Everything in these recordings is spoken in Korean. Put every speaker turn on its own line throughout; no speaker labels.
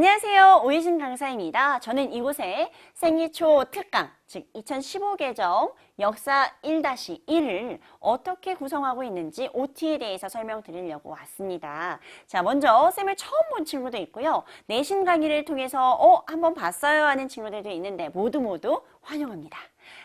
안녕하세요. 오이신 강사입니다. 저는 이곳에 생리초 특강, 즉 2015 개정 역사 1-1을 어떻게 구성하고 있는지 OT에 대해서 설명드리려고 왔습니다. 자, 먼저 쌤을 처음 본 친구도 있고요. 내신 강의를 통해서 어, 한번 봤어요 하는 친구들도 있는데 모두 모두 환영합니다.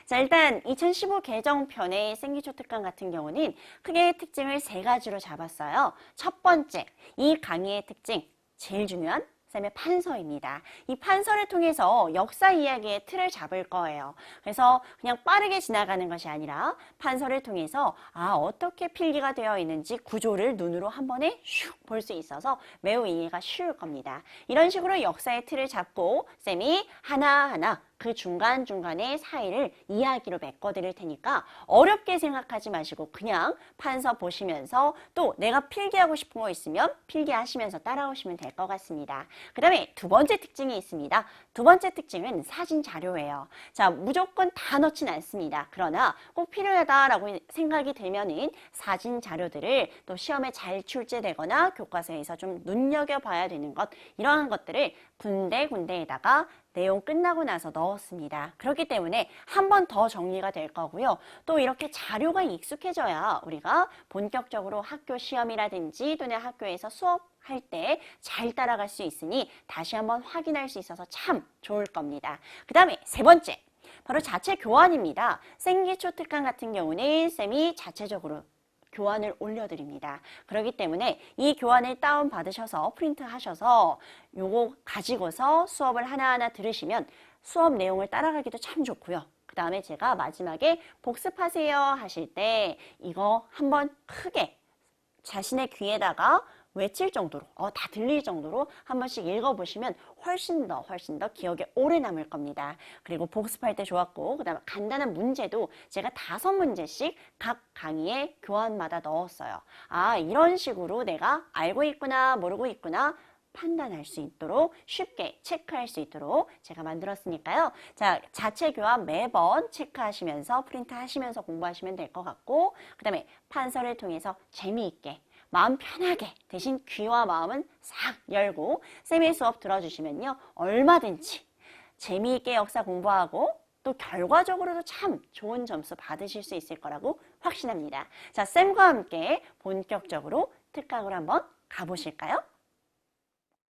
자, 일단 2015 개정편의 생기초 특강 같은 경우는 크게 특징을 세 가지로 잡았어요. 첫 번째, 이 강의의 특징, 제일 중요한 쌤의 판서입니다. 이 판서를 통해서 역사 이야기의 틀을 잡을 거예요. 그래서 그냥 빠르게 지나가는 것이 아니라 판서를 통해서 아 어떻게 필기가 되어 있는지 구조를 눈으로 한 번에 슉 볼 수 있어서 매우 이해가 쉬울 겁니다. 이런 식으로 역사의 틀을 잡고 쌤이 하나하나 그 중간중간의 사이를 이야기로 메꿔드릴 테니까 어렵게 생각하지 마시고 그냥 판서 보시면서 또 내가 필기하고 싶은 거 있으면 필기하시면서 따라오시면 될 것 같습니다. 그 다음에 두 번째 특징이 있습니다. 두 번째 특징은 사진 자료예요. 자, 무조건 다 넣진 않습니다. 그러나 꼭 필요하다라고 생각이 들면은 사진 자료들을 또 시험에 잘 출제되거나 교과서에서 좀 눈여겨봐야 되는 것 이러한 것들을 군데군데에다가 내용 끝나고 나서 넣었습니다. 그렇기 때문에 한 번 더 정리가 될 거고요. 또 이렇게 자료가 익숙해져야 우리가 본격적으로 학교 시험이라든지 또는 학교에서 수업 할 때잘 따라갈 수 있으니 다시 한번 확인할 수 있어서 참 좋을 겁니다. 그 다음에 세 번째. 바로 자체 교환입니다. 생기초 특강 같은 경우는 쌤이 자체적으로 교환을 올려드립니다. 그렇기 때문에 이 교환을 다운 받으셔서 프린트 하셔서 요거 가지고서 수업을 하나하나 들으시면 수업 내용을 따라가기도 참 좋고요. 그 다음에 제가 마지막에 복습하세요 하실 때 이거 한번 크게 자신의 귀에다가 외칠 정도로, 어, 다 들릴 정도로 한 번씩 읽어보시면 훨씬 더, 훨씬 더 기억에 오래 남을 겁니다. 그리고 복습할 때 좋았고, 그 다음에 간단한 문제도 제가 다섯 문제씩 각 강의에 교환마다 넣었어요. 아, 이런 식으로 내가 알고 있구나, 모르고 있구나, 판단할 수 있도록 쉽게 체크할 수 있도록 제가 만들었으니까요. 자, 자체 교환 매번 체크하시면서 프린트 하시면서 공부하시면 될 것 같고, 그 다음에 판서를 통해서 재미있게 마음 편하게 대신 귀와 마음은 싹 열고 쌤의 수업 들어주시면요. 얼마든지 재미있게 역사 공부하고 또 결과적으로도 참 좋은 점수 받으실 수 있을 거라고 확신합니다. 자, 쌤과 함께 본격적으로 특강을 한번 가보실까요?